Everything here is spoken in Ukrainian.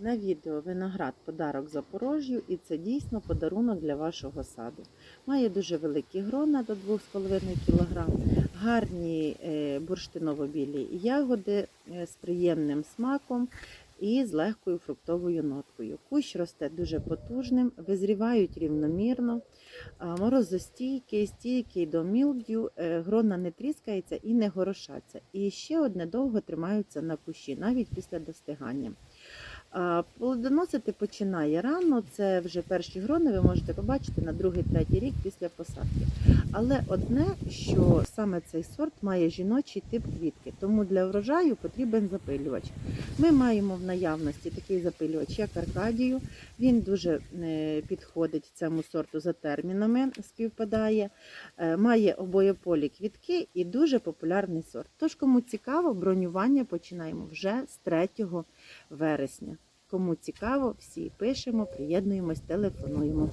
На відео виноград подарок Запорожжю і це дійсно подарунок для вашого саду. Має дуже великі грона до 2,5 кг, гарні е, бурштиново-білі ягоди е, з приємним смаком і з легкою фруктовою ноткою. Кущ росте дуже потужним, визрівають рівномірно, морозостійкий, стійкий до мілдю, е, грона не тріскається і не горошаться. І ще одне довго тримаються на кущі, навіть після достигання. Плодоносити починає рано, це вже перші грони, ви можете побачити на другий-третій рік після посадки. Але одне, що саме цей сорт має жіночий тип квітки, тому для врожаю потрібен запилювач. Ми маємо в наявності такий запилювач, як Аркадію. Він дуже е, підходить цьому сорту за термінами, співпадає. Е, Має обоєполі квітки і дуже популярний сорт. Тож, кому цікаво, бронювання починаємо вже з 3 вересня. Кому цікаво, всі пишемо, приєднуємось, телефонуємо.